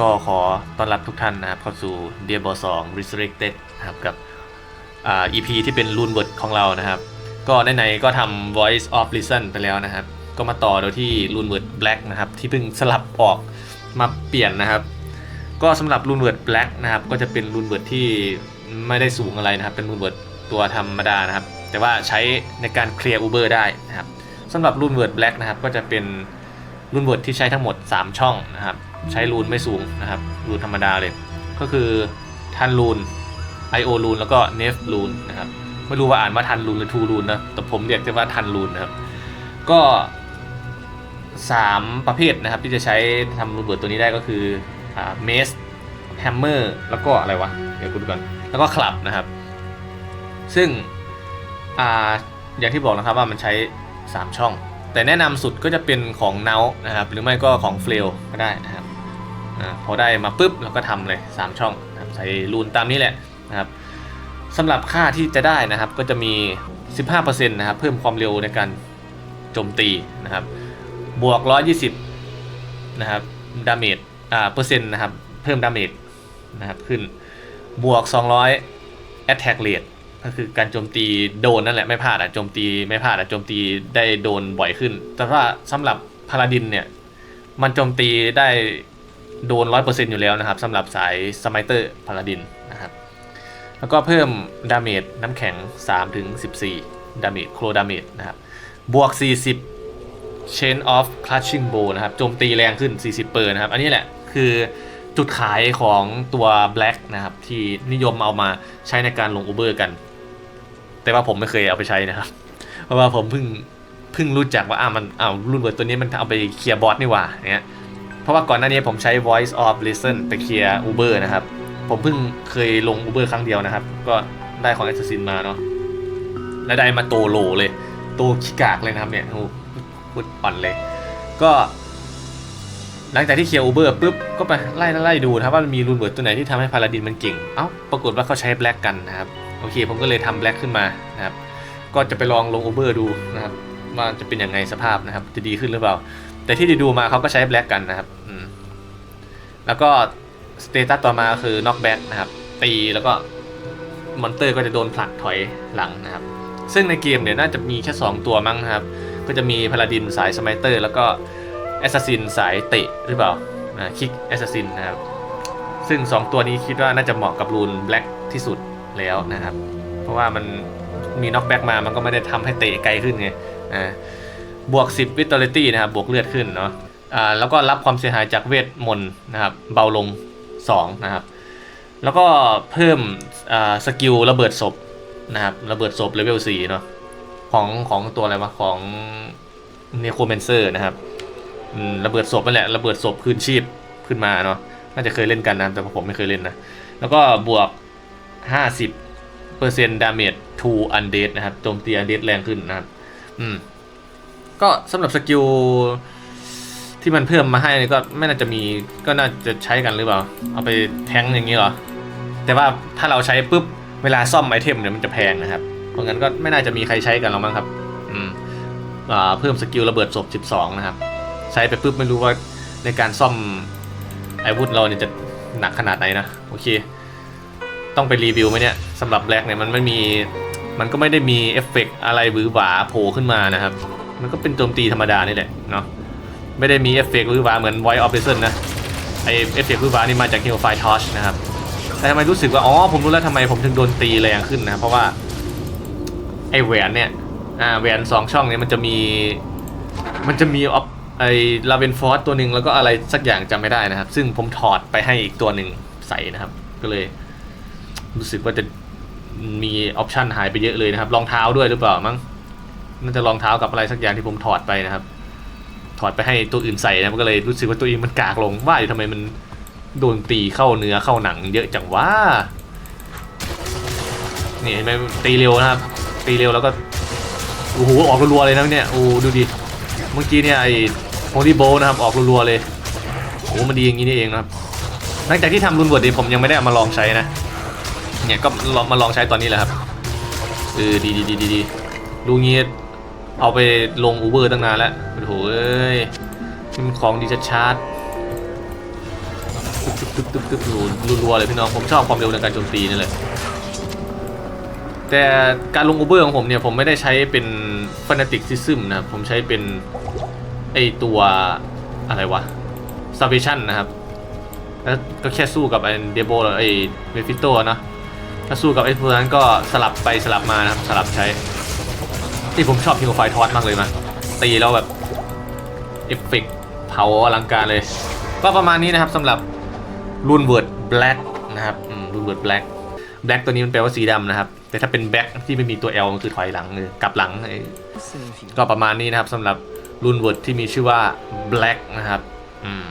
ก็ขอต้อนรับทุกท่านนะครับเข้าสู่ Diablo 2 Resurrected นะครับกับอ่า EP ที่เป็น Rune Word ของเรานะครับ ก็ไหนๆก็ทำ Voice of Reason ไปแล้วนะครับ ก็มาต่อโดยที่ Rune Word Black นะครับ ที่เพิ่งสลับออกมาเปลี่ยนนะครับ ก็สำหรับ Rune Word Black นะครับ ก็จะเป็น Rune Word ที่ไม่ได้สูงอะไรนะครับ เป็น Rune Word ตัวธรรมดานะครับ แต่ว่าใช้ในการเคลียร์ Uber ได้นะครับสำหรับ Rune Word Black นะครับก็จะเป็นรูนเวิร์ดที่ใช้ทั้งหมด 3 ช่องนะครับ ใช้รูนไม่สูงนะครับรูนธรรมดาเลย ก็คือทันรูน IO รูนแล้วก็เนฟรูนนะครับไม่รู้ว่าอ่านว่าทันรูนหรือทูรูนนะแต่ผมเรียกแต่ว่าทันรูนนะครับ ก็ 3 ประเภทนะครับที่จะใช้ทำรูนเวิร์ดตัวนี้ได้ก็คือเมสแฮมเมอร์แล้วก็อะไรวะเดี๋ยวกูดูก่อนแล้วก็คลับนะครับ ซึ่งออย่างที่บอกนะครับว่ามันใช้ 3 ช่อง แต่แนะนำสุดก็จะเป็นของเนานะครับ หรือไม่ก็ของเฟลก็ได้นะครับ พอได้มาปุ๊บเราก็ทำเลย 3 ช่องใส่รูนตามนี้แหละนะครับสำหรับค่าที่จะได้นะครับก็จะมี 15%นะครับเพิ่มความเร็วในการโจมตีนะครับบวก 120นะครับดาเมจอ่าเปอร์เซ็นต์นะครับเพิ่มดาเมจนะครับขึ้นบวก 200 attack rate ก็คือการโจมตีโดนนั่นแหละไม่พลาดอะโจมตีไม่พลาดอะโจมตีได้โดนบ่อยขึ้น แต่ว่าสำหรับพาราดินเนี่ยมันโจมตีได้ โดน 100%อยู่แล้วนะครับสำหรับสายสมัยเตอร์พาราดินนะครับแล้วก็เพิ่มดาเมจน้ำแข็ง 3 ถึง 14 ดาเมจโครดาเมจนะครับบวก 40 Chain of Clutching Bow นะครับโจมตีแรงขึ้น 40 เปอร์นะครับ อันนี้แหละคือจุดขายของตัว Black นะครับ ที่นิยมเอามาใช้ในการลง Uber กัน แต่ว่าผมไม่เคยเอาไปใช้นะครับ เพราะว่าผมเพิ่งเพิ่งรู้จักว่าอ่ามันอ้าวรุ่นเวิร์ตัวนี้มันเอาไปเคลียร์บอสนี่หว่าเนี่ย เพราะว่าก่อนหน้านี้ผมใช้ Voice of Reason ไปเคลียร์ Uber นะครับ ผมเพิ่งเคยลง Uber ครั้งเดียวนะครับ ก็ได้ของ Assassin มาเนาะแล้วได้มาโตโลเลย โตขี้กากเลยนะครับเนี่ยโอ้โหพูดปั่นเลย ก็หลังจากที่เคลียร์ Uber ปุ๊บก็ไปไล่ไล่ดูนะครับว่ามีรูนเวิร์ดตัวไหนที่ทำให้พาราดินมันเก่ง เอ้าปรากฏว่าเขาใช้แบล็กกันนะครับ โอเค ผมก็เลยทำแบล็กขึ้นมานะครับ ก็จะไปลองลง Uber ดูนะครับว่าจะเป็นยังไงสภาพนะครับ จะดีขึ้นหรือเปล่า แต่ที่ดูมาเขาก็ใช้แบล็กกันนะครับอืแล้วก็สเตตัสต่อมาคือน็อกแบ็กนะครับ ตีแล้วก็มอนเตอร์ก็จะโดนผลักถอยหลังนะครับ ซึ่งในเกมเนี่ยน่าจะมีแค่ 2 ตัวมั้งนะครับ ก็จะมีพาราดินสายสไมเตอร์ แล้วก็แอสซัสซินสายเตะหรือเปล่าคิกแอสซัสซินนะครับ ซึ่ง 2 ตัวนี้คิดว่าน่าจะเหมาะกับรูนแบล็กที่สุดแล้วนะครับ เพราะว่ามันมีน็อกแบ็กมามันก็ไม่ได้ทำให้เตะไกลขึ้นไงอ่า บวก 10วิต a ลิตี้นะครับบวกเลือดขึ้นเนาะอ่าแล้วก็รับความเสียหายจากเวทมนต์นะครับเบาลง2นะครับแล้วก็เพิ่มอ่าสกิลระเบิดศพนะครับระเบิดศพเลเวล4เนาะของของตัวอะไรวะของเนโครแมนเซอร์นะครับอืมระเบิดศพนั่นแหละระเบิดศพคืนชีพขึ้นมาเนาะน่าจะเคยเล่นกันนะแต่ผมไม่เคยเล่นนะแล้วก็บวก 50เปอร์เซ็นต์ดาเมจ to undead นะครับโจมตี undead แรงขึ้นนะครับ อืม ก็สำหรับสกิลที่มันเพิ่มมาให้นี่ก็ไม่น่าจะมีก็น่าจะใช้กันหรือเปล่า เอาไปแทงอย่างนี้เหรอ แต่ว่าถ้าเราใช้ปุ๊บเวลาซ่อมไอเทมเนี่ยมันจะแพงนะครับ เพราะงั้นก็ไม่น่าจะมีใครใช้กันหรอกมั้งครับ อืมอ่าเพิ่มสกิลระเบิดศพ 12 นะครับ ใช้ไปปุ๊บไม่รู้ว่าในการซ่อมไอวุธเราเนี่ยจะหนักขนาดไหนนะ โอเค ต้องไปรีวิวไหมเนี่ยสำหรับแบล็กเนี่ยมันไม่มี มันก็ไม่ได้มีเอฟเฟกต์อะไรหวือหวาโผล่ขึ้นมานะครับ มันก็เป็นโจมตีธรรมดานี่แหละเนาะไม่ได้มีเอฟเฟกต์วือหวาเหมือน Voice of Reason นะไอเอฟเฟกต์วือหวานี่มาจาก Hellfire Torch นะครับแต่ทำไมรู้สึกว่าอ๋อผมรู้แล้วทำไมผมถึงโดนตีแรงขึ้นนะเพราะว่าไอแหวนเนี่ยอ่าแหวนสองช่องเนี่ยมันจะมีมันจะมีออฟไอลาเวนฟอร์ตัวหนึ่งแล้วก็อะไรสักอย่างจำไม่ได้นะครับ ซึ่งผมถอดไปให้อีกตัวหนึ่งใส่นะครับ ก็เลย รู้สึกว่าจะมีออปชันหายไปเยอะเลยนะครับรองเท้าด้วยหรือเปล่ามั้ง น่าจะรองเท้ากับอะไรสักอย่างที่ผมถอดไปนะครับ ถอดไปให้ตัวอื่นใส่นะมันก็เลยรู้สึกว่าตัวเองมันกากลงว่าอยู่ทำไมมันโดนตีเข้าเนื้อเข้าหนัง เยอะจังว่านี่เห็นไหมตีเร็วนะครับ ตีเร็วแล้วก็โอ้โหออกรัวๆเลยนะเนี่ยโอ้ดูดิเมื่อกี้เนี่ยไอ้โฮลี่โบนะครับออกรัวๆเลยโอ้มันดีอย่างนี้นี่เองนะครับหลังจากที่ทำรุนเวิร์ดนี้ผมยังไม่ได้เอามาลองใช้นะเนี่ยก็มาลองใช้ตอนนี้แหละครับเออดีดีดีดีดีดูงี้ เอาไปลงอูเบอร์ตั้งนานแล้วโอ้โหเอ้ยนี่มันของดีชัดๆตึกตึกตึกตึกรัวๆเลยพี่น้อง ผมชอบความเร็วในการโจมตีนี่แหละแต่การลงโอเวอร์ของผมเนี่ย ผมไม่ได้ใช้เป็น fanatic system นะผมใช้เป็น ไอตัวอะไรวะ salvation นะครับ แล้วก็แค่สู้กับไอเดโบไอเมฟิโตนะถ้าสู้กับไอพวกนั้นก็สลับไปสลับมานะครับ สลับใช้ ที่ผมชอบพิงไฟทอสมากเลยนะตีแล้วแบบเอฟเฟกต์เผาอลังการเลย ก็ประมาณนี้นะครับสำหรับรูนเวิร์ดแบล็กนะครับรูนเวิร์ดแบล็กแบล็กตัวนี้มันแปลว่าสีดำนะครับ แต่ถ้าเป็นแบล็กที่ไม่มีตัว L มันคือถอยหลังเลยกลับหลัง ก็ประมาณนี้นะครับสำหรับรูนเวิร์ดที่มีชื่อว่า Black นะครับอืม